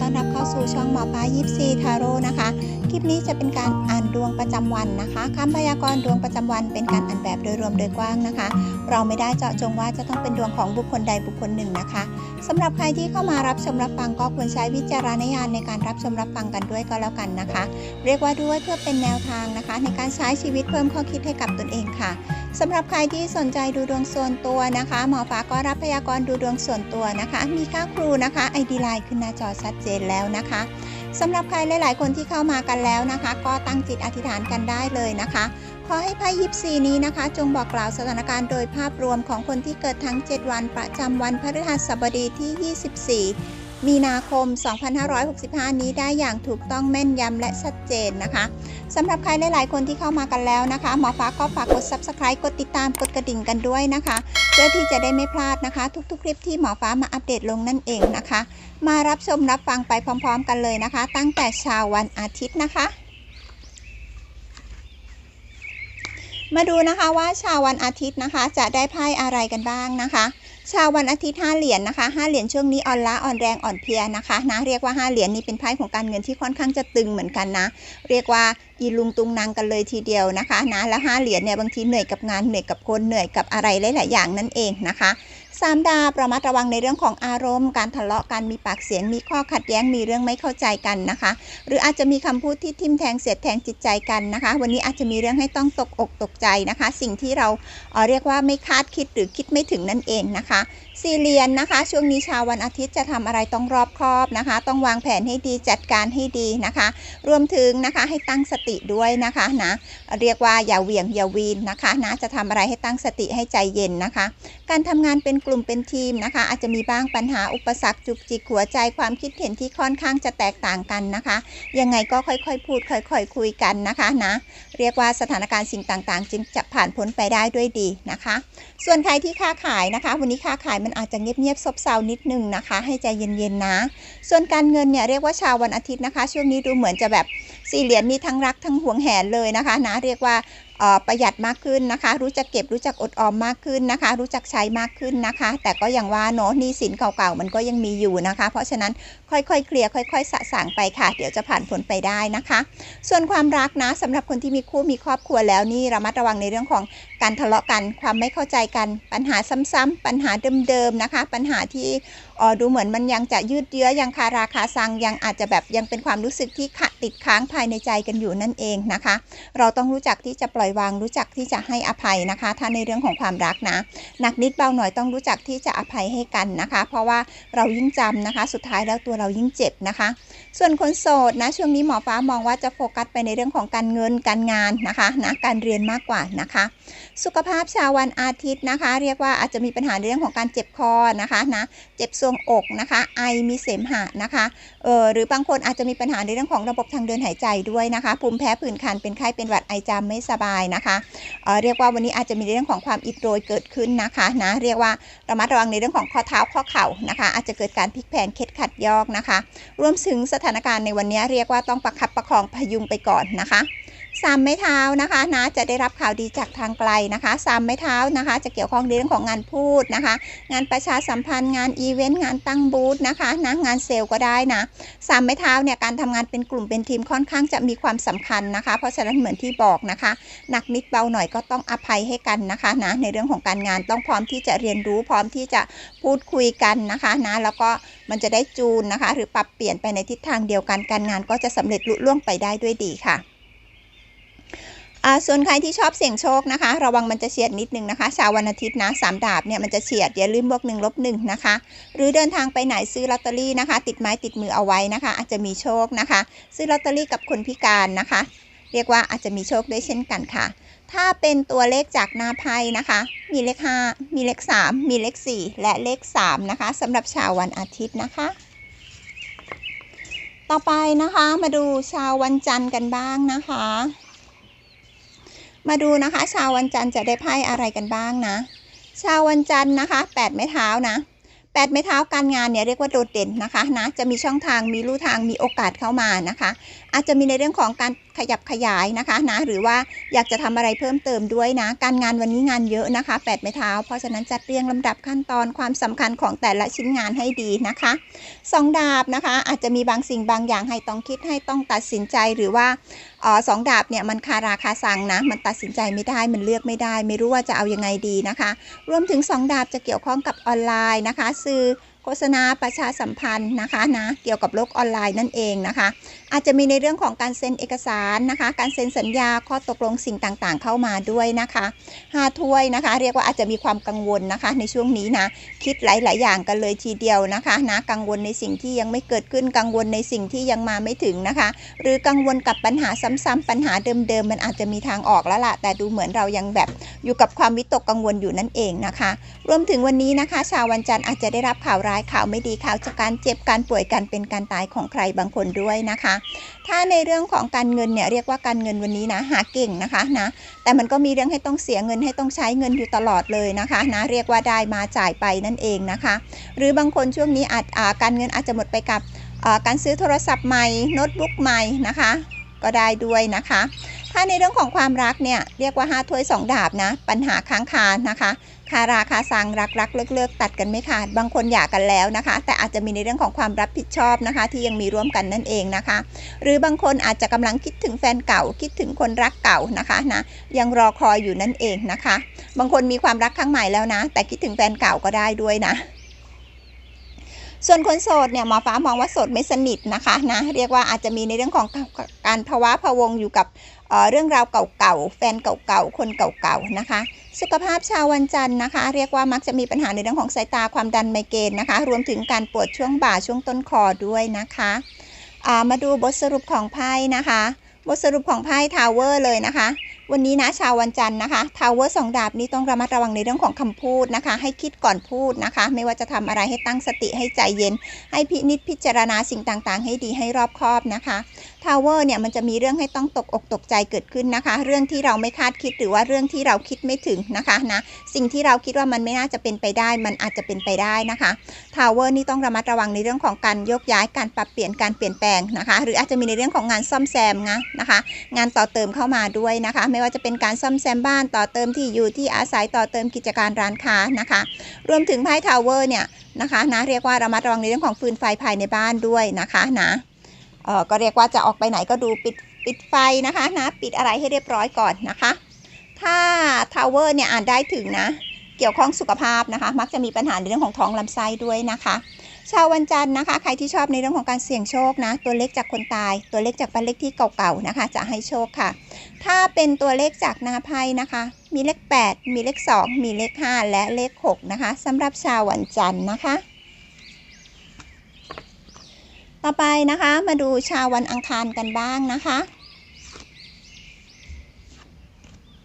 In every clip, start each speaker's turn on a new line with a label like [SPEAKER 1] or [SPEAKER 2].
[SPEAKER 1] ต้อนรับเข้าสู่ช่องหมอป้ายิปซีทาโร่นะคะ ปนี้จะเป็นการอ่านดวงประจำวันนะคะคำพยากรณ์ดวงประจำวันเป็นการอ่านแบบโดยรวมโดยกว้างนะคะ เราไม่ได้เจาะจงว่าจะต้องเป็นดวงของบุคคลใดบุคคลหนึ่งนะคะสำหรับใครที่เข้ามารับชมรับฟังก็ควรใช้วิจารณญาณในการรับชมรับฟังกันด้วยก็แล้วกันนะคะ เรียกว่าด้วยเพื่อเป็นแนวทางนะคะ ในการใช้ชีวิตเพิ่มข้อคิดให้กับตนเองค่ะสำหรับใครที่สนใจดูดวงส่วนตัวนะคะ หมอฟ้าก็รับพยากรณ์ดูดวงส่วนตัวนะคะ มีค่าครูนะคะ ID ไลน์ขึ้นหน้าจอชัดเจนแล้วนะคะ สำหรับใครหลาย ๆ คนที่เข้ามากันแล้วนะคะ ก็ตั้งจิตอธิษฐานกันได้เลยนะคะขอให้ไพ่ยิปซีนี้นะคะ จงบอกกล่าวสถานการณ์โดยภาพรวมของคนที่เกิดทั้ง 7 วันประจำวันพฤหัสบดีที่ 24 มีนาคม 2565 นี้ได้อย่างถูกต้องแม่นยำและชัดเจนนะคะสำหรับใครหลายๆ คนที่เข้ามากันแล้วนะคะ หมอฟ้าก็ฝากกด subscribe กดติดตามกดกระดิ่งกันด้วยนะคะ เพื่อที่จะได้ไม่พลาดนะคะ ทุกๆ คลิปที่หมอฟ้ามาอัปเดตลงนั่นเองนะคะ มารับชมรับฟังไปพร้อม ๆ กันเลยนะคะ ตั้งแต่เช้าวันอาทิตย์นะคะมาดูนะคะว่าชาววันอาทิตย์นะคะ จะได้ไพ่อะไรกันบ้างนะคะ ชาววันอาทิตย์5เหรียญนะคะ5เหรียญช่วงนี้อ่อนล้าอ่อนแรงอ่อนเพลียนะคะนะเรียกว่า5เหรียญนี้เป็นไพ่ของการเงินที่ค่อนข้างจะตึงเหมือนกันนะ เรียกว่าอีลุงตุงนางกันเลยทีเดียวนะคะนะแล้ว5เหรียญเนี่ยบางทีเหนื่อยกับงานเหนื่อยกับคนเหนื่อยกับอะไรหลาย ๆ อย่างนั่นเองนะคะ สามดาประมัดระวังในเรื่องของอารมณ์ การทะเลาะกันมีปากเสียงมีข้อขัดแย้งมีเรื่องไม่เข้าใจกันนะคะ หรืออาจจะมีคำพูดที่ทิ่มแทงเสียดแทงจิตใจกันนะคะ วันนี้อาจจะมีเรื่องให้ต้องตกอกตกใจนะคะ สิ่งที่เราเเรียกว่าไม่คาดคิดหรือคิดไม่ถึงนั่นเองนะคะสี่เหรียญนะคะ ช่วงนี้ชาววันอาทิตย์จะทำอะไรต้องรอบคอบนะคะ ต้องวางแผนให้ดีจัดการให้ดีนะคะ รวมถึงนะคะให้ตั้งสติด้วยนะคะนะเรียกว่าอย่าเหวี่ยงอย่าวีนนะคะนะจะทำอะไรให้ตั้งสติให้ใจเย็นนะคะ การทำงานเป็นกลุ่มเป็นทีมนะคะ อาจจะมีบ้างปัญหาอุปสรรคจุกจิกหัวใจความคิดเห็นที่ค่อนข้างจะแตกต่างกันนะคะ ยังไงก็ค่อยๆ พูดค่อยๆคุยกันนะคะนะเรียกว่าสถานการณ์สิ่งต่างๆ จึงจะผ่านพ้นไปได้ด้วยดีนะคะ ส่วนใครที่ค้าขายนะคะ วันนี้ค้าขายมันอาจจะเงียบๆซบเซานิดนึงนะคะ ให้ใจเย็นๆนะ ส่วนการเงินเนี่ยเรียกว่าชาววันอาทิตย์นะคะ ช่วงนี้ดูเหมือนจะแบบสี่เหรียญมีทั้งรักทั้งห่วงแหนเลยนะคะนะเรียกว่าประหยัดมากขึ้นนะคะ รู้จักเก็บรู้จักอดออมมากขึ้นนะคะ รู้จักใช้มากขึ้นนะคะ แต่ก็อย่างว่าเนาะหนี้สินเก่าๆมันก็ยังมีอยู่นะคะ เพราะฉะนั้นค่อยๆเคลียร์ค่อย ๆ สะสางไปค่ะ เดี๋ยวจะผ่านพ้นไปได้นะคะ ส่วนความรักนะสำหรับคนที่มีคู่มีครอบครัวแล้วนี่ระมัดระวังในเรื่องของ การทะเลาะกันความไม่เข้าใจกันปัญหาซ้ำๆปัญหาเดิมๆนะคะ ปัญหาที่อ่อดูเหมือนมันยังจะยืดเยื้อยังคาราคาซังยังอาจจะแบบยังเป็นความรู้สึกที่ขะติดค้างภายในใจกันอยู่นั่นเองนะคะ เราต้องรู้จักที่จะปล่อยวางรู้จักที่จะให้อภัยนะคะ ถ้าในเรื่องของความรักนะหนักนิดเบาหน่อยต้องรู้จักที่จะอภัยให้กันนะคะ เพราะว่าเรายิ่งจำนะคะ สุดท้ายแล้วตัวเรายิ่งเจ็บนะคะ ส่วนคนโสดนะช่วงนี้หมอฟ้ามองว่าจะโฟกัสไปในเรื่องของการเงินการงานนะคะนะการเรียนมากกว่านะคะสุขภาพชาววันอาทิตย์นะคะ เรียกว่าอาจจะมีปัญหาเรื่องของการเจ็บคอนะคะนะเจ็บทรวงอกนะคะ ไอมีเสมหะนะคะเออหรือบางคนอาจจะมีปัญหาในเรื่องของระบบทางเดินหายใจด้วยนะคะภูมิแพ้ผื่นคันเป็นไข้เป็นหวัดไอจามไม่สบายนะคะเออเรียกว่าวันนี้อาจจะมีเรื่องของความอิดโรยเกิดขึ้นนะคะนะเรียกว่าระมัดระวังในเรื่องของข้อเท้าข้อเข่านะคะ อาจจะเกิดการพลิกแพลงเคล็ดขัดยอกนะคะ รวมถึงสถานการณ์ในวันนี้เรียกว่าต้องประคับประคองพยุงไปก่อนนะคะ สามไม้เท้านะคะนะจะได้รับข่าวดีจากทางไกลนะคะสามไม้เท้านะคะ จะเกี่ยวข้องในเรื่องของงานพูดนะคะ งานประชาสัมพันธ์งานอีเวนต์งานตั้งบูธนะคะนะงานเซลล์ก็ได้นะสามไม้เท้าเนี่ยการทำงานเป็นกลุ่มเป็นทีมค่อนข้างจะมีความสำคัญนะคะ เพราะฉะนั้นเหมือนที่บอกนะคะหนักนิดเบาหน่อยก็ต้องอภัยให้กันนะคะนะในเรื่องของการงานต้องพร้อมที่จะเรียนรู้พร้อมที่จะพูดคุยกันนะคะนะแล้วก็มันจะได้จูนนะคะ หรือปรับเปลี่ยนไปในทิศทางเดียวกันการงานก็จะสำเร็จลุล่วงไปได้ด้วยดีค่ะ ส่วนใครที่ชอบเสี่ยงโชคนะคะ ระวังมันจะเฉียดนิดนึงนะคะชาววันอาทิตย์นะสามดาบเนี่ยมันจะเฉียดอย่าลืมบวกหนึ่งลบหนึ่งนะคะ หรือเดินทางไปไหนซื้อลอตเตอรี่นะคะ ติดไม้ติดมือเอาไว้นะคะ อาจจะมีโชคนะคะ ซื้อลอตเตอรี่กับคนพิการนะคะ เรียกว่าอาจจะมีโชคด้วยเช่นกันค่ะ ถ้าเป็นตัวเลขจากหน้าไพ่นะคะ มีเลข 5 มีเลข 3 มีเลข 4 และเลข 3 นะคะสำหรับชาววันอาทิตย์นะคะต่อไปนะคะมาดูชาววันจันทร์กันบ้างนะคะ มาดูนะคะ ชาววันจันทร์จะได้ไพ่อะไรกันบ้างนะ ชาววันจันทร์นะคะแปดไม้เท้านะแปดไม้เท้าการงานเนี่ยเรียกว่าโดดเด่นนะคะนะจะมีช่องทางมีลู่ทางมีโอกาสเข้ามานะคะ อาจจะมีในเรื่องของการขยับขยายนะคะนะหรือว่าอยากจะทำอะไรเพิ่มเติมด้วยนะ การงานวันนี้งานเยอะนะคะแปดไม้เท้า เพราะฉะนั้นจัดเรียงลำดับขั้นตอนความสำคัญของแต่ละชิ้นงานให้ดีนะคะสองดาบนะคะ อาจจะมีบางสิ่งบางอย่างให้ต้องคิดให้ต้องตัดสินใจหรือว่าออสองดาบเนี่ยมันคาราคาซังนะ มันตัดสินใจไม่ได้มันเลือกไม่ได้ ไม่รู้ว่าจะเอายังไงดีนะคะ รวมถึงสองดาบจะเกี่ยวข้องกับออนไลน์นะคะ สื่อ โฆษณาประชาสัมพันธ์นะคะนะเกี่ยวกับโลกออนไลน์นั่นเองนะคะ อาจจะมีในเรื่องของการเซ็นเอกสารนะคะ การเซ็นสัญญาข้อตกลงสิ่งต่างๆ เข้ามาด้วยนะคะห้าถ้วยนะคะ เรียกว่าอาจจะมีความกังวลนะคะ ในช่วงนี้นะคิดหลาย ๆ อย่างกันเลยทีเดียวนะคะนะกังวลในสิ่งที่ยังไม่เกิดขึ้นกังวลในสิ่งที่ยังมาไม่ถึงนะคะ หรือกังวลกับปัญหาซ้ำๆปัญหาเดิม ๆ มันอาจจะมีทางออกแล้วล่ะแต่ดูเหมือนเรายังแบบอยู่กับความวิตกกังวลอยู่นั่นเองนะคะ รวมถึงวันนี้นะคะ ชาววันจันทร์อาจจะได้รับข่าวร้ายายข่าวไม่ดีข่าวจากการเจ็บการป่วยการเป็นการตายของใครบางคนด้วยนะคะ ถ้าในเรื่องของการเงินเนี่ยเรียกว่าการเงินวันนี้นะหาเก่งนะคะนะแต่มันก็มีเรื่องให้ต้องเสียเงินให้ต้องใช้เงินอยู่ตลอดเลยนะคะนะเรียกว่าได้มาจ่ายไปนั่นเองนะคะ หรือบางคนช่วงนี้อาจการเงินอาจจะหมดไปกับการซื้อโทรศัพท์ใหม่โน้ตบุ๊กใหม่นะคะก็ได้ด้วยนะคะ ถ้าในเรื่องของความรักเนี่ยเรียกว่า5ถ้วย 2 ดาบนะ ปัญหาค้างคานะคะ คาราคาซังรักรักเลิกเลิกตัดกันไม่ขาดบางคนหย่ากันแล้วนะคะ แต่อาจจะมีในเรื่องของความรับผิดชอบนะคะ ที่ยังมีร่วมกันนั่นเองนะคะ หรือบางคนอาจจะกำลังคิดถึงแฟนเก่า คิดถึงคนรักเก่านะคะนะยังรอคอยอยู่นั่นเองนะคะ บางคนมีความรักครั้งใหม่แล้วนะ แต่คิดถึงแฟนเก่าก็ได้ด้วยนะส่วนคนโสดเนี่ยหมอฟ้ามองว่าโสดไม่สนิทนะคะนะเรียกว่าอาจจะมีในเรื่องของการภาวะพะวงอยู่กับเเรื่องราวเก่าๆแฟนเก่าๆคนเก่าๆนะคะ สุขภาพชาววันจันทร์นะคะ เรียกว่ามักจะมีปัญหาในเรื่องของสายตาความดันไมเกรนนะคะ รวมถึงการปวดช่วงบ่าช่วงต้นคอด้วยนะคะมาดูบทสรุปของไพ่นะคะ บทสรุปของไพ่ทาวเวอร์เลยนะคะ วันนี้นะชาววันจันทร์นะคะทาวเวอร์สองดาบนี้ต้องระมัดระวังในเรื่องของคำพูดนะคะ ให้คิดก่อนพูดนะคะ ไม่ว่าจะทำอะไรให้ตั้งสติให้ใจเย็น ให้พินิจพิจารณาสิ่งต่างๆ ให้ดีให้รอบคอบนะคะ ทาวเวอร์เนี่ยมันจะมีเรื่องให้ต้องตกอกตกใจเกิดขึ้นนะคะ เรื่องที่เราไม่คาดคิดหรือว่าเรื่องที่เราคิดไม่ถึงนะคะนะสิ่งที่เราคิดว่ามันไม่น่าจะเป็นไปได้ มันอาจจะเป็นไปได้นะคะทาวเวอร์นี่ต้องระมัดระวังในเรื่องของการยกย้ายการปรับเปลี่ยนการเปลี่ยนแปลงนะคะ หรืออาจจะมีในเรื่องของงานซ่อมแซมนะนะคะ งานต่อเติมเข้ามาด้วยนะคะ ไม่ว่าจะเป็นการซ่อมแซมบ้านต่อเติมที่อยู่ที่อาศัยต่อเติมกิจการร้านค้านะคะ รวมถึงไพ่ทาวเวอร์เนี่ยนะคะนะเรียกว่าระมัดระวังในเรื่องของฟืนไฟภายในบ้านด้วยนะคะนะ ก็เรียกว่าจะออกไปไหนก็ดูปิดปิดไฟนะคะนะปิดอะไรให้เรียบร้อยก่อนนะคะ ถ้าทาวเวอร์เนี่ยอ่านได้ถึงนะ เกี่ยวข้องสุขภาพนะคะ มักจะมีปัญหาในเรื่องของท้องลำไส้ด้วยนะคะชาววันจันทร์นะคะ ใครที่ชอบในเรื่องของการเสี่ยงโชคนะ ตัวเลขจากคนตาย ตัวเลขจากบ้านเลขที่เก่าๆนะคะ จะให้โชคค่ะ ถ้าเป็นตัวเลขจากนาไพ่นะคะ มีเลข 8 มีเลข 2 มีเลข 5 และเลข 6 นะคะสำหรับชาววันจันทร์นะคะ ต่อไปนะคะ มาดูชาววันอังคารกันบ้างนะคะ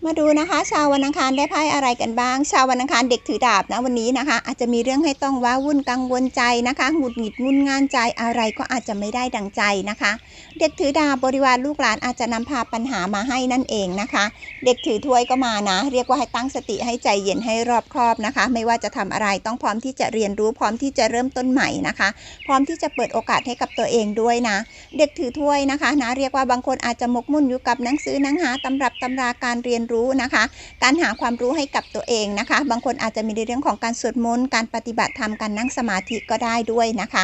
[SPEAKER 1] มาดูนะคะ ชาววันอังคารได้ไพ่อะไรกันบ้าง ชาววันอังคารเด็กถือดาบนะวันนี้นะคะ อาจจะมีเรื่องให้ต้องว้าวุ่นกังวลใจนะคะหงุดหงิดงุนงานใจอะไรก็อาจจะไม่ได้ดังใจนะคะ เด็กถือดาบบริวารลูกหลานอาจจะนำพาปัญหามาให้นั่นเองนะคะ เด็กถือถ้วยก็มานะ เรียกว่าให้ตั้งสติให้ใจเย็นให้รอบคอบนะคะ ไม่ว่าจะทำอะไรต้องพร้อมที่จะเรียนรู้พร้อมที่จะเริ่มต้นใหม่นะคะ พร้อมที่จะเปิดโอกาสให้กับตัวเองด้วยนะ เด็กถือถ้วยนะคะนะเรียกว่าบางคนอาจจะหมกมุ่นอยู่กับหนังสือหนังหาตำรับตำราการเรียนรู้นะคะ การหาความรู้ให้กับตัวเองนะคะ บางคนอาจจะมีในเรื่องของการสวดมนต์การปฏิบัติธรรมการนั่งสมาธิก็ได้ด้วยนะคะ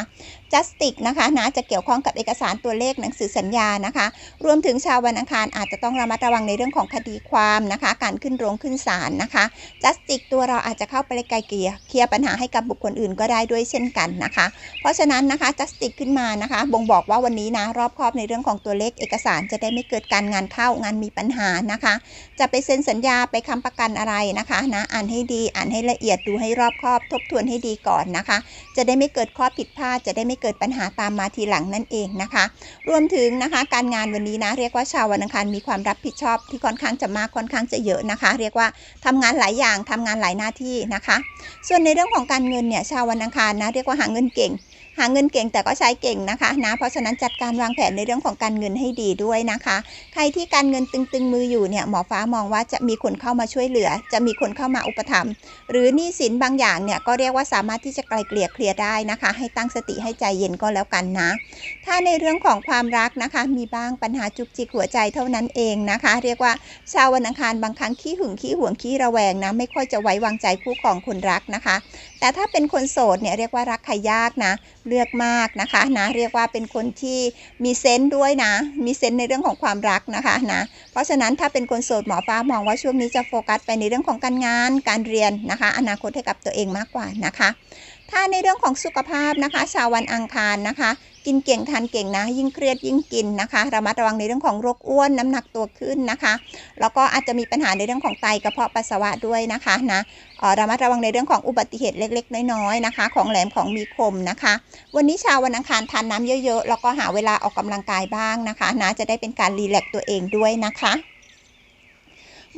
[SPEAKER 1] จัสติกนะคะนะจะเกี่ยวข้องกับเอกสารตัวเลขหนังสือสัญญานะคะ รวมถึงชาววันอังคารอาจจะต้องระมัดระวังในเรื่องของคดีความนะคะ การขึ้นโรงขึ้นศาลนะคะจัสติกตัวเราอาจจะเข้าไปไกลเกลี่ยเคลียร์ปัญหาให้กับบุคคลอื่นก็ได้ด้วยเช่นกันนะคะ เพราะฉะนั้นนะคะจัสติกขึ้นมานะคะ บ่งบอกว่าวันนี้นะรอบครอบในเรื่องของตัวเลขเอกสารจะได้ไม่เกิดการงานเข้างานมีปัญหานะคะ จะไปไปเซ็นสัญญาไปค้ำประกันอะไรนะคะนะอ่านให้ดีอ่านให้ละเอียดดูให้รอบครอบ ทบทวนให้ดีก่อนนะคะ จะได้ไม่เกิดข้อผิดพลาด จะได้ไม่เกิดปัญหาตามมาทีหลังนั่นเองนะคะ รวมถึงนะคะ การงานวันนี้นะ เรียกว่าชาววันอังคารมีความรับผิดชอบที่ค่อนข้างจะมากค่อนข้างจะเยอะนะคะ เรียกว่าทำงานหลายอย่างทำงานหลายหน้าที่นะคะ ส่วนในเรื่องของการเงินเนี่ยชาววันอังคารนะ เรียกว่าหาเงินเก่ง หาเงินเก่งแต่ก็ใช้เก่งนะคะนะเพราะฉะนั้นจัดการวางแผนในเรื่องของการเงินให้ดีด้วยนะคะ ใครที่การเงินตึงๆมืออยู่เนี่ยหมอฟ้ามองว่าจะมีคนเข้ามาช่วยเหลือ จะมีคนเข้ามาอุปถัมภ์หรือหนี้สินบางอย่างเนี่ยก็เรียกว่าสามารถที่จะไกลเกลี่ยเคลียร์ได้นะคะ ให้ตั้งสติให้ใจเย็นก็แล้วกันนะ ถ้าในเรื่องของความรักนะคะ มีบ้างปัญหาจุกจิกหัวใจเท่านั้นเองนะคะ เรียกว่าชาววันอังคารบางครั้งขี้หึงขี้หวงขี้ระแวงนะไม่ค่อยจะไว้วางใจคู่ของคนรักนะคะ แต่ถ้าเป็นคนโสดเนี่ยเรียกว่ารักใครยากนะเลือกมากนะคะนะเรียกว่าเป็นคนที่มีเซนต์ด้วยนะ มีเซนต์ในเรื่องของความรักนะคะนะเพราะฉะนั้นถ้าเป็นคนโสดหมอฟ้ามองว่าช่วงนี้จะโฟกัสไปในเรื่องของการงานการเรียนนะคะ อนาคตให้กับตัวเองมากกว่านะคะ ถ้าในเรื่องของสุขภาพนะคะ ชาววันอังคารนะคะ กินเก่งทานเก่งนะ ยิ่งเครียดยิ่งกินนะคะระมัดระวังในเรื่องของโรคอ้วนน้ำหนักตัวขึ้นนะคะ แล้วก็อาจจะมีปัญหาในเรื่องของไตกระเพาะปัสสาวะด้วยนะคะนะระมัดระวังในเรื่องของอุบัติเหตุเล็ก ๆ น้อยๆนะคะ ของแหลมของมีคมนะคะ วันนี้ชาววันอังคารทานน้ำเยอะๆแล้วก็หาเวลาออกกำลังกายบ้างนะคะนะจะได้เป็นการรีแลกตัวเองด้วยนะคะ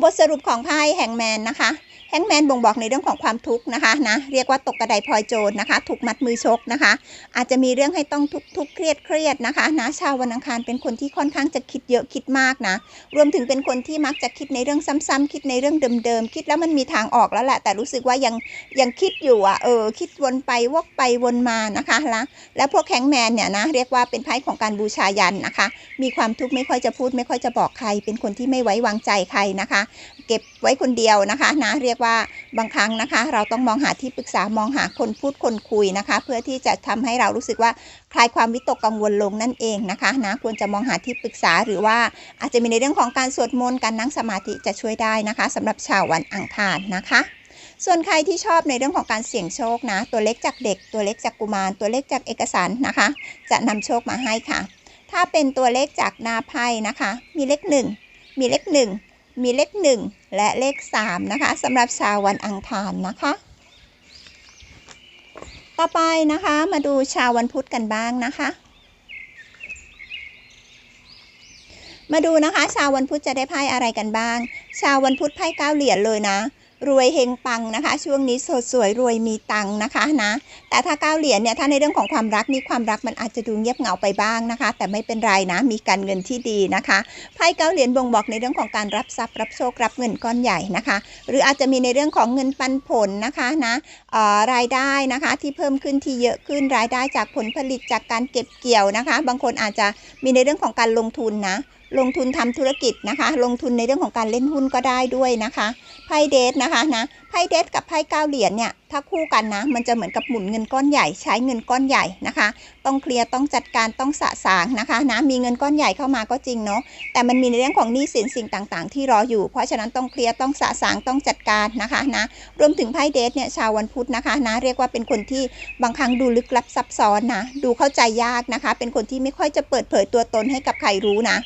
[SPEAKER 1] บทสรุปของไพ่แห่งแมนนะคะ แฮงแมนบ่งบอกในเรื่องของความทุกข์นะคะนะเรียกว่าตกกระไดพลอยโจรนะคะ ถูกมัดมือชกนะคะ อาจจะมีเรื่องให้ต้องทุกทุกเครียดเครียดนะคะนะชาววันอังคารเป็นคนที่ค่อนข้างจะคิดเยอะคิดมากนะ รวมถึงเป็นคนที่มักจะคิดในเรื่องซ้ำๆคิดในเรื่องเดิมๆคิดแล้วมันมีทางออกแล้วแหละแต่รู้สึกว่ายังยังคิดอยู่อะเออคิดวนไปวกไปวนมานะคะละแล้วพวกแฮงแมนเนี่ยนะเรียกว่าเป็นไพ่ของการบูชายันนะคะ มีความทุกข์ไม่ค่อยจะพูด ไม่ค่อยจะบอกใคร เป็นคนที่ไม่ไว้วางใจใครนะคะ เก็บไว้คนเดียวนะคะนะเรียกว่าบางครั้งนะคะ เราต้องมองหาที่ปรึกษามองหาคนพูดคนคุยนะคะ เพื่อที่จะทำให้เรารู้สึกว่าคลายความวิตกกังวลลงนั่นเองนะคะนะควรจะมองหาที่ปรึกษาหรือว่าอาจจะมีในเรื่องของการสวดมนต์การนั่งสมาธิจะช่วยได้นะคะสำหรับชาววันอังคารนะคะส่วนใครที่ชอบในเรื่องของการเสี่ยงโชคนะ ตัวเล็กจากเด็ก ตัวเล็กจากกุมาร ตัวเล็กจากเอกสารนะคะ จะนำโชคมาให้ค่ะ ถ้าเป็นตัวเลขจากนาไพ่นะคะ มีเลขหนึ่งมีเลขหนึ่ง มีเลขหนึ่งและเลขสามนะคะสำหรับชาววันอังคารนะคะ ต่อไปนะคะมาดูชาววันพุธกันบ้างนะคะ มาดูนะคะ ชาววันพุธจะได้ไพ่อะไรกันบ้าง ชาววันพุธไพ่เก้าเหรียญเลยนะ รวยเฮงปังนะคะ ช่วงนี้สดสวยรวยมีตังค์นะคะนะแต่ถ้าเก้าเหรียญเนี่ยถ้าในเรื่องของความรักนี่ความรักมันอาจจะดูเงียบเหงาไปบ้างนะคะ แต่ไม่เป็นไรนะมีการเงินที่ดีนะคะไพ่เก้าเหรียญบ่งบอกในเรื่องของการรับทรัพย์รับโชครับเงินก้อนใหญ่นะคะ หรืออาจจะมีในเรื่องของเงินปันผลนะคะนะเอ่อรายได้นะคะที่เพิ่มขึ้นที่เยอะขึ้นรายได้จากผลผลิตจากการเก็บเกี่ยวนะคะ บางคนอาจจะมีในเรื่องของการลงทุนนะ ลงทุนทำธุรกิจนะคะ ลงทุนในเรื่องของการเล่นหุ้นก็ได้ด้วยนะคะไพ่เดทนะคะนะไพ่เดทกับไพ่เก้าเหรียญเนี่ยถ้าคู่กันนะ มันจะเหมือนกับหมุนเงินก้อนใหญ่ใช้เงินก้อนใหญ่นะคะ ต้องเคลียร์ต้องจัดการต้องสะสางนะคะนะมีเงินก้อนใหญ่เข้ามาก็จริงเนาะแต่มันมีในเรื่องของหนี้สินสิ่งต่างๆ ที่รออยู่ เพราะฉะนั้นต้องเคลียร์ต้องสะสางต้องจัดการนะคะนะรวมถึงไพ่เดทเนี่ยชาววันพุธนะคะนะเรียกว่าเป็นคนที่บางครั้งดูลึกลับซับซ้อนนะดูเข้าใจยากนะคะ เป็นคนที่ไม่ค่อยจะเปิดเผยตัวตนให้กับใครรู้นะ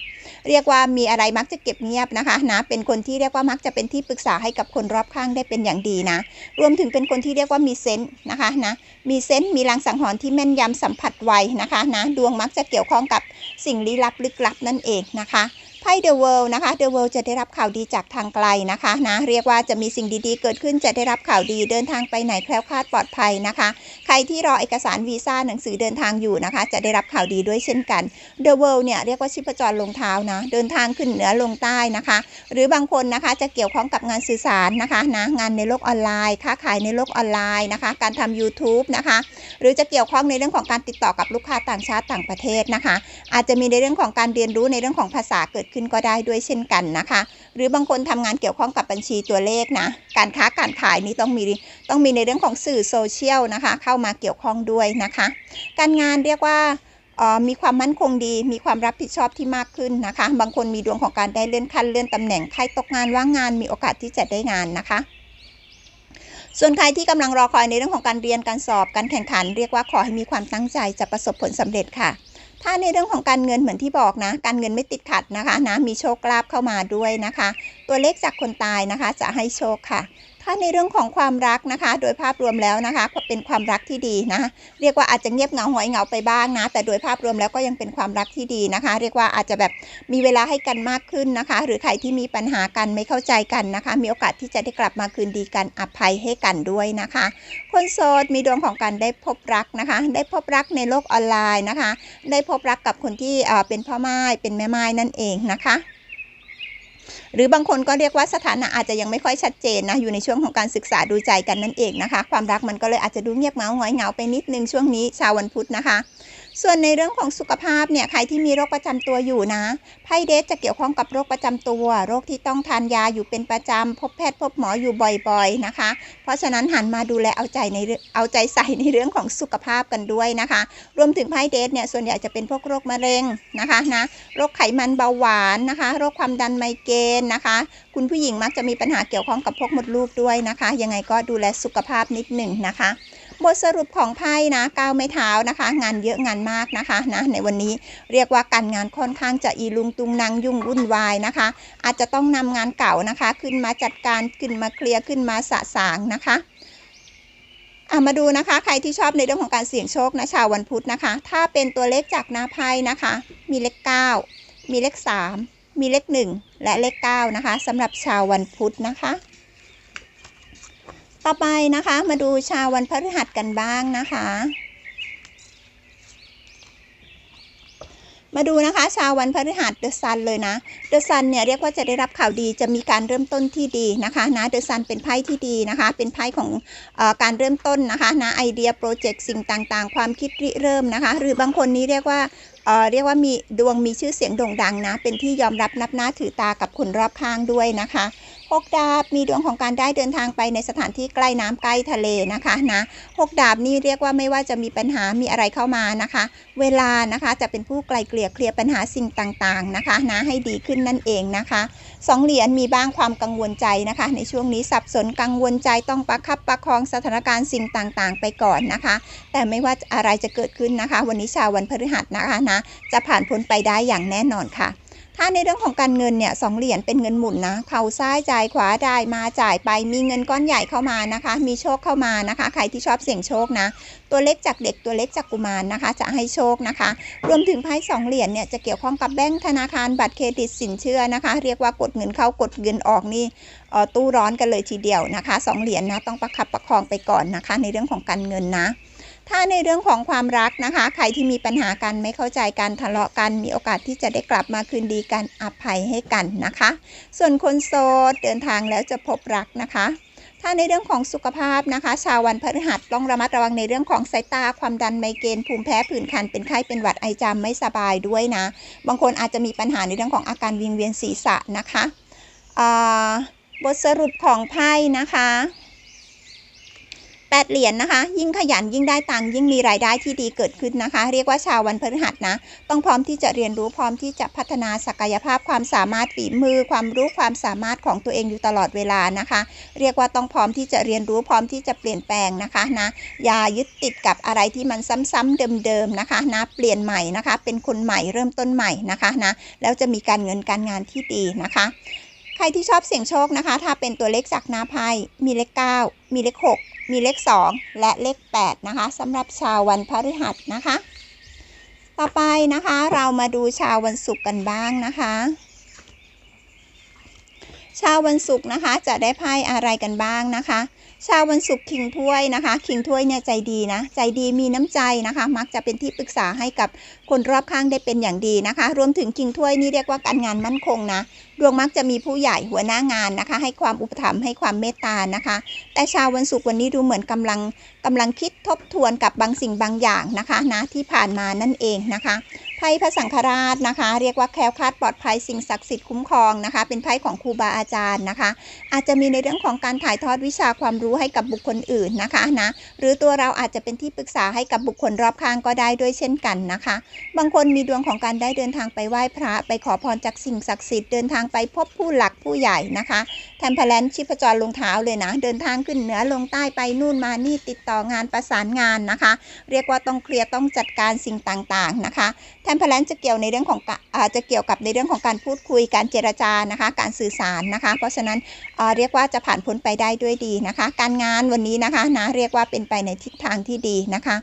[SPEAKER 1] เรียกว่ามีอะไรมักจะเก็บเงียบนะคะนะเป็นคนที่เรียกว่ามักจะเป็นที่ปรึกษาให้กับคนรอบข้างได้เป็นอย่างดีนะ รวมถึงเป็นคนที่เรียกว่ามีเซนต์นะคะนะมีเซนต์มีลางสังหรณ์ที่แม่นยำสัมผัสไวนะคะนะดวงมักจะเกี่ยวข้องกับสิ่งลี้ลับลึกลับนั่นเองนะคะ ไพ่เดอะเวิลด์นะคะเดอะเวิลด์จะได้รับข่าวดีจากทางไกลนะคะนะเรียกว่าจะมีสิ่งดีๆ เกิดขึ้นจะได้รับข่าวดีเดินทางไปไหนแคล้วคลาดปลอดภัยนะคะ ใครที่รอเอกสารวีซ่าหนังสือเดินทางอยู่นะคะ จะได้รับข่าวดีด้วยเช่นกัน The World เนี่ยเรียกว่าชิพจรลงเท้านะเดินทางขึ้นเหนือลงใต้นะคะ หรือบางคนนะคะจะเกี่ยวข้องกับงานสื่อสารนะคะนะงานในโลกออนไลน์ ค้าขายในโลกออนไลน์นะคะ การทำ YouTube นะคะ หรือจะเกี่ยวข้องในเรื่องของการติดต่อกับลูกค้าต่างชาติต่างประเทศนะคะ อาจจะมีในเรื่องของการเรียนรู้ในเรื่องของภาษาเกิดขึ้นก็ได้ด้วยเช่นกันนะคะ หรือบางคนทำงานเกี่ยวข้องกับบัญชีตัวเลขนะ การค้าการขายนี่ต้องมีต้องมีในเรื่องของสื่อโซเชียลนะคะ เข้ามาเกี่ยวข้องด้วยนะคะ การงานเรียกว่ามีความมั่นคงดี มีความรับผิดชอบที่มากขึ้นนะคะ บางคนมีดวงของการได้เลื่อนขั้นเลื่อนตำแหน่ง ใครตกงานว่างงาน มีโอกาสที่จะได้งานนะคะ ส่วนใครที่กำลังรอคอยในเรื่องของการเรียนการสอบ การแข่งขัน เรียกว่าขอให้มีความตั้งใจจะประสบผลสำเร็จค่ะ ถ้าในเรื่องของการเงินเหมือนที่บอกนะ การเงินไม่ติดขัดนะคะนะมีโชคลาภเข้ามาด้วยนะคะ ตัวเลขจากคนตายนะคะ จะให้โชคค่ะ ถ้าในเรื่องของความรักนะคะ โดยภาพรวมแล้วนะคะเป็นความรักที่ดีนะ เรียกว่าอาจจะเงียบเหงาหอยเหงาไปบ้างนะ แต่โดยภาพรวมแล้วก็ยังเป็นความรักที่ดีนะคะ เรียกว่าอาจจะแบบมีเวลาให้กันมากขึ้นนะคะ หรือใครที่มีปัญหากันไม่เข้าใจกันนะคะ มีโอกาสที่จะได้กลับมาคืนดีกันอภัยให้กันด้วยนะคะ คนโสดมีดวงของการได้พบรักนะคะ ได้พบรักในโลกออนไลน์นะคะ ได้พบรักกับคนที่เป็นพ่อไม้เป็นแม่ไม้นั่นเองนะคะ หรือบางคนก็เรียกว่าสถานะอาจจะยังไม่ค่อยชัดเจนนะอยู่ในช่วงของการศึกษาดูใจกันนั่นเองนะคะ ความรักมันก็เลยอาจจะดูเงียบเงาหงอยเหงาไปนิดนึงช่วงนี้ชาววันพุธนะคะ ส่วนในเรื่องของสุขภาพเนี่ยใครที่มีโรคประจำตัวอยู่นะไพ่เดสจะเกี่ยวข้องกับโรคประจำตัว โรคที่ต้องทานยาอยู่เป็นประจำพบแพทย์พบหมออยู่บ่อยๆนะคะ เพราะฉะนั้นหันมาดูแลเอาใจในเอาใจใส่ในเรื่องของสุขภาพกันด้วยนะคะ รวมถึงไพ่เดสเนี่ยส่วนใหญ่จะเป็นพวกโรคมะเร็งนะคะนะโรคไขมันเบาหวานนะคะ โรคความดันไมเกรนนะคะ คุณผู้หญิงมักจะมีปัญหาเกี่ยวข้องกับพวกมดลูกด้วยนะคะ ยังไงก็ดูแลสุขภาพนิดหนึ่งนะคะ บทสรุปของไพ่นะก้าวไม่เท้านะคะ งานเยอะงานมากนะคะนะในวันนี้เรียกว่าการงานค่อนข้างจะอีลุงตุงนางยุ่งวุ่นวายนะคะ อาจจะต้องนำงานเก่านะคะ ขึ้นมาจัดการขึ้นมาเคลียร์ขึ้นมาสะสางนะคะอามาดูนะคะ ใครที่ชอบในเรื่องของการเสี่ยงโชคนะชาววันพุธนะคะ ถ้าเป็นตัวเลขจากหน้าไพ่นะคะ มีเลข 9 มีเลข 3 มีเลข 1 และเลข 9 นะคะสำหรับชาววันพุธนะคะ ต่อไปนะคะมาดูชาววันพฤหัสกันบ้างนะคะ มาดูนะคะชาววันพฤหัสเดอะซันเลยนะเดอะซันเนี่ยเรียกว่าจะได้รับข่าวดีจะมีการเริ่มต้นที่ดีนะคะนะเดอะซันเป็นไพ่ที่ดีนะคะ เป็นไพ่ของอการเริ่มต้นนะคะนะไอเดียโปรเจกต์สิ่งต่างๆ ความคิดริเริ่มนะคะ หรือบางคนนี้เรียกว่าเอ่อเรียกว่ามีดวงมีชื่อเสียงโด่งดังนะ เป็นที่ยอมรับนับหน้าถือตากับคนรอบข้างด้วยนะคะ หกดาบมีดวงของการได้เดินทางไปในสถานที่ใกล้น้ำใกล้ทะเลนะคะนะหกดาบนี่เรียกว่าไม่ว่าจะมีปัญหามีอะไรเข้ามานะคะ เวลานะคะจะเป็นผู้ไกลเกลี่ยเคลียร์ปัญหาสิ่งต่างๆนะคะนะให้ดีขึ้นนั่นเองนะคะสองเหรียญมีบ้างความกังวลใจนะคะ ในช่วงนี้สับสนกังวลใจต้องประคับประคองสถานการณ์สิ่งต่างๆ ไปก่อนนะคะ แต่ไม่ว่าอะไรจะเกิดขึ้นนะคะ วันนี้ชาววันพฤหัสนะคะนะจะผ่านพ้นไปได้อย่างแน่นอนค่ะ ถ้าในเรื่องของการเงินเนี่ยสองเหรียญเป็นเงินหมุนนะเข่าซ้ายจ่ายขวาได้มาจ่ายไปมีเงินก้อนใหญ่เข้ามานะคะ มีโชคเข้ามานะคะ ใครที่ชอบเสี่ยงโชคนะ ตัวเล็กจากเด็กตัวเล็กจากกุมารนะคะ จะให้โชคนะคะ รวมถึงไพ่สองเหรียญเนี่ยจะเกี่ยวข้องกับแบงก์ธนาคารบัตรเครดิตสินเชื่อนะคะ เรียกว่ากดเงินเข้ากดเงินออกนี่ตู้ร้อนกันเลยทีเดียวนะคะสองเหรียญนะต้องประคับประคองไปก่อนนะคะ ในเรื่องของการเงินนะ ถ้าในเรื่องของความรักนะคะ ใครที่มีปัญหากันไม่เข้าใจกันทะเลาะกัน มีโอกาสที่จะได้กลับมาคืนดีกันอภัยให้กันนะคะ ส่วนคนโสดเดินทางแล้วจะพบรักนะคะถ้าในเรื่องของสุขภาพนะคะ ชาววันพฤหัสต้องระมัดระวังในเรื่องของสายตาความดันไมเกรนภูมิแพ้ผื่นคันเป็นไข้เป็นหวัดไอจามไม่สบายด้วยนะ บางคนอาจจะมีปัญหาในเรื่องของอาการวิงเวียนศีรษะนะคะบทสรุปของไพ่นะคะ แปดเหรียญนนะคะ ยิ่งขยันยิ่งได้ตังค์ยิ่งมีรายได้ที่ดีเกิดขึ้นนะคะ เรียกว่าชาววันพฤหัสนะ ต้องพร้อมที่จะเรียนรู้พร้อมที่จะพัฒนาศักยภาพความสามารถฝีมือ ความรู้ความสามารถของตัวเองอยู่ตลอดเวลานะคะ เรียกว่าต้องพร้อมที่จะเรียนรู้พร้อมที่จะเปลี่ยนแปลงนะคะนะอย่ายึดติดกับอะไรที่มันซ้ำๆเดิมๆนะคะนะเปลี่ยนใหม่นะคะ เป็นคนใหม่เริ่มต้นใหม่นะคะนะแล้วจะมีการเงินการงานที่ดีนะคะ ใครที่ชอบเสี่ยงโชคนะคะ ถ้าเป็นตัวเลขจากหน้าไพ่มีเลข 9 มีเลข 6 มีเลข 2 และเลข 8 นะคะสำหรับชาววันพฤหัสนะคะ ต่อไปนะคะเรามาดูชาววันศุกร์กันบ้างนะคะ ชาววันศุกร์นะคะจะได้ไพ่อะไรกันบ้างนะคะ ชาววันศุกร์คิงถ้วยนะคะคิงถ้วยเนี่ยใจดีนะ ใจดีมีน้ำใจนะคะ มักจะเป็นที่ปรึกษาให้กับคนรอบข้างได้เป็นอย่างดีนะคะ รวมถึงคิงถ้วยนี่เรียกว่าการงานมั่นคงนะดวงมักจะมีผู้ใหญ่หัวหน้างานนะคะ ให้ความอุปถัมภ์ให้ความเมตตานะคะ แต่ชาววันศุกร์วันนี้ดูเหมือนกำลังกำลังคิดทบทวนกับบางสิ่งบางอย่างนะคะนะที่ผ่านมานั่นเองนะคะ ไพ่พระสังฆราชนะคะ เรียกว่าแคล้วคลาดปลอดภัยสิ่งศักดิ์สิทธิ์คุ้มครองนะคะ เป็นไพ่ของครูบาอาจารย์นะคะ อาจจะมีในเรื่องของการถ่ายทอดวิชาความรู้ให้กับบุคคลอื่นนะคะนะหรือตัวเราอาจจะเป็นที่ปรึกษาให้กับบุคคลรอบข้างก็ได้ด้วยเช่นกันนะคะ บางคนมีดวงของการได้เดินทางไปไหว้พระ ไปขอพรจากสิ่งศักดิ์สิทธิ์เดินทางไปพบผู้หลักผู้ใหญ่นะคะแทมเพลนชิพจรลงเท้าเลยนะเดินทางขึ้นเหนือลงใต้ไปนู่นมานี่ติดต่องานประสานงานนะคะ เรียกว่าต้องเคลียร์ต้องจัดการสิ่งต่างๆนะคะแทเพลนจะเกี่ยวในเรื่องของอจะเกี่ยวกับในเรื่องของการพูดคุยการเจรจานะคะ การสื่อสารนะคะ เพราะฉะนั้นเรียกว่าจะผ่านพ้นไปได้ด้วยดีนะคะ การงานวันนี้นะคะนะเรียกว่าเป็นไปในทิศทางที่ดีนะคะ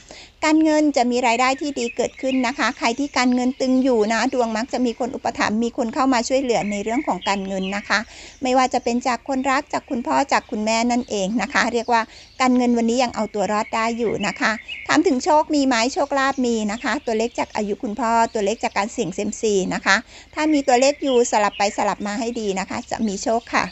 [SPEAKER 1] การเงินจะมีรายได้ที่ดีเกิดขึ้นนะคะ ใครที่การเงินตึงอยู่นะ ดวงมักจะมีคนอุปถัมภ์มีคนเข้ามาช่วยเหลือในเรื่องของการเงินนะคะ ไม่ว่าจะเป็นจากคนรักจากคุณพ่อจากคุณแม่นั่นเองนะคะ เรียกว่าการเงินวันนี้ยังเอาตัวรอดได้อยู่นะคะถามถึงโชคมีไหมโชคลาภมีนะคะ ตัวเลขจากอายุคุณพ่อ ตัวเลขจากการเสี่ยงเซมซีนะคะ ถ้ามีตัวเลขอยู่สลับไปสลับมาให้ดีนะคะ จะมีโชคค่ะ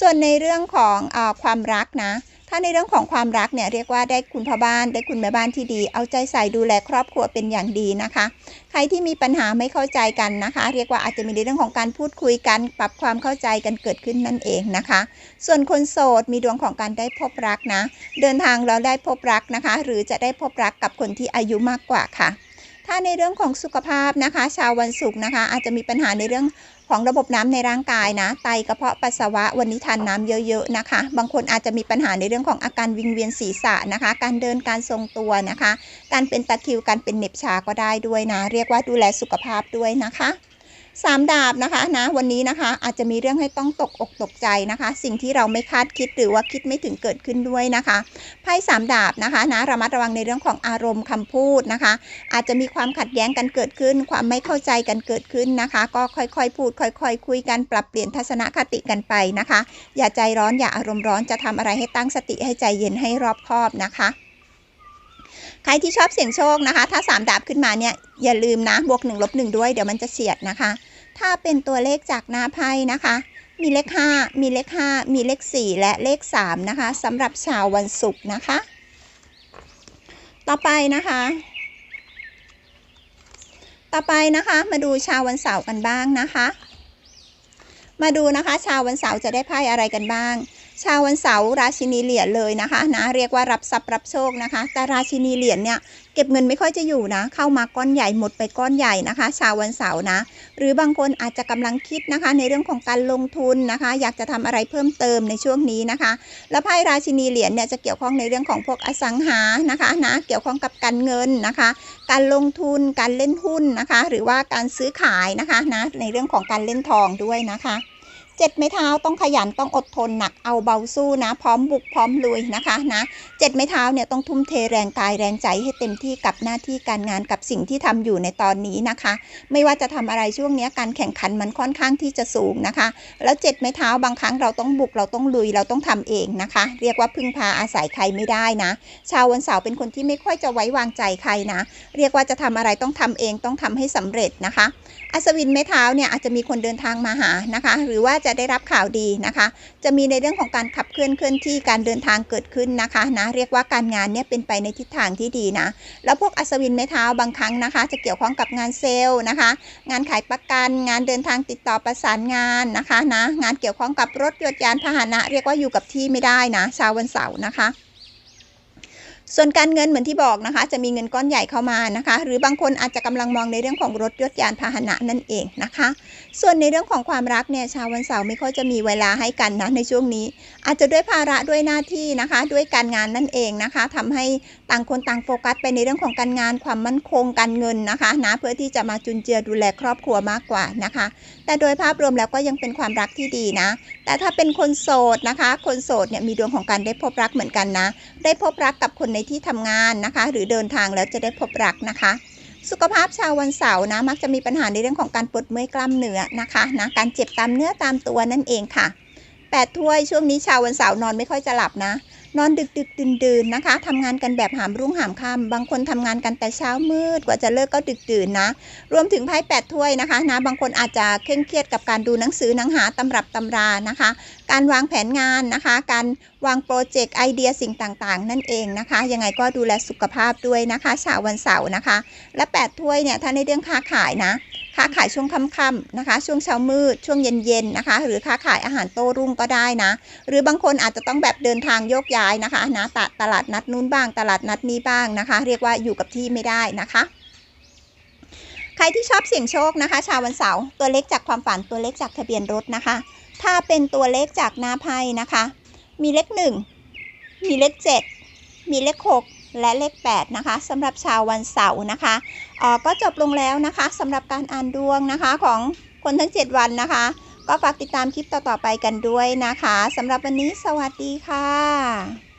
[SPEAKER 1] ส่วนในเรื่องของอความรักนะ ถ้าในเรื่องของความรักเนี่ยเรียกว่าได้คุณพ่อบ้านได้คุณแม่บ้านที่ดี เอาใจใส่ดูแลครอบครัวเป็นอย่างดีนะคะ ใครที่มีปัญหาไม่เข้าใจกันนะคะ เรียกว่าอาจจะมีในเรื่องของการพูดคุยกัน ปรับความเข้าใจกันเกิดขึ้นนั่นเองนะคะ ส่วนคนโสดมีดวงของการได้พบรักนะ เดินทางแล้วได้พบรักนะคะ หรือจะได้พบรักกับคนที่อายุมากกว่าค่ะถ้าในเรื่องของสุขภาพนะคะ ชาววันศุกร์นะคะ อาจจะมีปัญหาในเรื่อง ของระบบน้ำในร่างกายนะ ไตกระเพาะปัสสาวะวันนี้ทานน้ำเยอะๆนะคะ บางคนอาจจะมีปัญหาในเรื่องของอาการวิงเวียนศีรษะนะคะ การเดินการทรงตัวนะคะ การเป็นตะคริวการเป็นเน็บชาก็ได้ด้วยนะ เรียกว่าดูแลสุขภาพด้วยนะคะ สามดาบนะคะนะวันนี้นะคะอาจจะมีเรื่องให้ต้องตกอกตกใจนะคะ สิ่งที่เราไม่คาดคิดหรือว่าคิดไม่ถึงเกิดขึ้นด้วยนะคะไพ่สามดาบนะคะนะระมัดระวังในเรื่องของอารมณ์คำพูดนะคะ อาจจะมีความขัดแย้งกันเกิดขึ้น ความไม่เข้าใจกันเกิดขึ้นนะคะ ก็ค่อยๆ พูด ค่อยๆคุยกันปรับเปลี่ยนทัศนคติกันไปนะคะ อย่าใจร้อนอย่าอารมณ์ร้อนจะทำอะไรให้ตั้งสติให้ใจเย็นให้รอบคอบนะคะ ใครที่ชอบเสี่ยงโชคนะคะ ถ้า 3 ดาบขึ้นมาเนี่ยอย่าลืมนะบวก1ลบ1ด้วยเดี๋ยวมันจะเฉียดนะคะ ถ้าเป็นตัวเลขจากหน้าไพ่นะคะ มีเลข 5 มีเลข 5 มีเลข 4 และเลข 3 นะคะสำหรับชาววันศุกร์นะคะ ต่อไปนะคะ ต่อไปนะคะมาดูชาววันเสาร์กันบ้างนะคะ มาดูนะคะ ชาววันเสาร์จะได้ไพ่อะไรกันบ้าง ชาววันเสาร์ราชินีเหรียญเลยนะคะนะเรียกว่ารับทรัพย์รับโชคนะคะ แต่ราชินีเหรียญเนี่ยเก็บเงินไม่ค่อยจะอยู่นะ เข้ามาก้อนใหญ่หมดไปก้อนใหญ่นะคะ ชาววันเสาร์นะ หรือบางคนอาจจะกำลังคิดนะคะ ในเรื่องของการลงทุนนะคะ อยากจะทำอะไรเพิ่มเติมในช่วงนี้นะคะ แล้วไพ่ราชินีเหรียญเนี่ยจะเกี่ยวข้องในเรื่องของพวกอสังหานะคะนะเกี่ยวข้องกับการเงินนะคะ การลงทุนการเล่นหุ้นนะคะ หรือว่าการซื้อขายนะคะนะในเรื่องของการเล่นทองด้วยนะคะ เจ็ดไม้เท้าต้องขยันต้องอดทนหนักเอาเบาสู้นะ พร้อมบุกพร้อมลุยนะคะนะเจ็ดไม้เท้าเนี่ยต้องทุ่มเทแรงกายแรงใจให้เต็มที่กับหน้าที่การงานกับสิ่งที่ทำอยู่ในตอนนี้นะคะ ไม่ว่าจะทำอะไรช่วงนี้การแข่งขันมันค่อนข้างที่จะสูงนะคะ แล้วเจ็ดไม้เท้าบางครั้งเราต้องบุกเราต้องลุยเราต้องทำเองนะคะ เรียกว่าพึ่งพาอาศัยใครไม่ได้นะ ชาววันเสาร์เป็นคนที่ไม่ค่อยจะไว้วางใจใครนะ เรียกว่าจะทำอะไรต้องทำเองต้องทำให้สำเร็จนะคะ อัศวินไม้เท้าเนี่ยอาจจะมีคนเดินทางมาหานะคะ หรือว่าจะได้รับข่าวดีนะคะ จะมีในเรื่องของการขับเคลื่อนเคลื่อนที่การเดินทางเกิดขึ้นนะคะนะเรียกว่าการงานเนี่ยเป็นไปในทิศทางที่ดีนะ แล้วพวกอัศวินไม้เท้าบางครั้งนะคะ จะเกี่ยวข้องกับงานเซลล์นะคะ งานขายประกัน งานเดินทางติดต่อประสานงานนะคะนะงานเกี่ยวข้องกับรถยนต์ยานพาหนะ เรียกว่าอยู่กับที่ไม่ได้นะชาววันเสาร์นะคะ ส่วนการเงินเหมือนที่บอกนะคะ จะมีเงินก้อนใหญ่เข้ามานะคะ หรือบางคนอาจจะกำลังมองในเรื่องของรถยนต์ยานพาหนะนั่นเองนะคะ ส่วนในเรื่องของความรักเนี่ยชาววันเสาร์ไม่ค่อยจะมีเวลาให้กันนะในช่วงนี้ อาจจะด้วยภาระด้วยหน้าที่นะคะ ด้วยการงานนั่นเองนะคะทำให้ต่างคนต่างโฟกัสไปในเรื่องของการงานความมั่นคงการเงินนะคะนะเพื่อที่จะมาจุนเจือดูแลครอบครัวมากกว่านะคะ แต่โดยภาพรวมแล้วก็ยังเป็นความรักที่ดีนะ แต่ถ้าเป็นคนโสดนะคะ คนโสดเนี่ยมีดวงของการได้พบรักเหมือนกันนะ ได้พบรักกับคนในที่ทำงานนะคะ หรือเดินทางแล้วจะได้พบรักนะคะสุขภาพชาววันเสาร์นะมักจะมีปัญหาในเรื่องของการปวดเมื่อยกล้ามเนื้อนะคะนะการเจ็บตามเนื้อตามตัวนั่นเองค่ะ 8 ถ้วยช่วงนี้ชาววันเสาร์นอนไม่ค่อยจะหลับนะ นอนดึกดึกดื่นดื่นนะคะทำงานกันแบบหามรุ่งหามค่ำบางคนทำงานกันแต่เช้ามืดกว่าจะเลิกก็ดึกดื่นนะ รวมถึงไพ่แปดถ้วยนะคะนะบางคนอาจจะเคร่งเครียดกับการดูหนังสือหนังหาตำรับตำรานะคะ การวางแผนงานนะคะ การวางโปรเจกต์ไอเดียสิ่งต่างๆ นั่นเองนะคะ ยังไงก็ดูแลสุขภาพด้วยนะคะชาววันเสาร์นะคะ และ8ถ้วยเนี่ยถ้าในเรื่องค้าขายนะ ค้าขายช่วงค่ำๆนะคะ ช่วงเช้ามืด ช่วงเย็นๆนะคะ หรือค้าขายอาหารโต้รุ่งก็ได้นะ หรือบางคนอาจจะต้องแบบเดินทางโยกย้ายนะคะนะตตลาดนัดนู้นบ้าง ตลาดนัดนี้บ้างนะคะ เรียกว่าอยู่กับที่ไม่ได้นะคะใครที่ชอบเสี่ยงโชคนะคะ ชาววันเสาร์ตัวเลขจากความฝันตัวเลขจากทะเบียนรถนะคะ ถ้าเป็นตัวเลขจากหน้าไพ่นะคะ มีเลขหนึ่งมีเลขเจ็ดมีเลขหก และเลข 8 นะคะสำหรับชาววันเสาร์นะคะออก็จบลงแล้วนะคะสำหรับการอ่านดวงนะคะของคนทั้ง 7 วันนะคะ ก็ฝากติดตามคลิปต่อ ๆ ไปกันด้วยนะคะสำหรับวันนี้สวัสดีค่ะ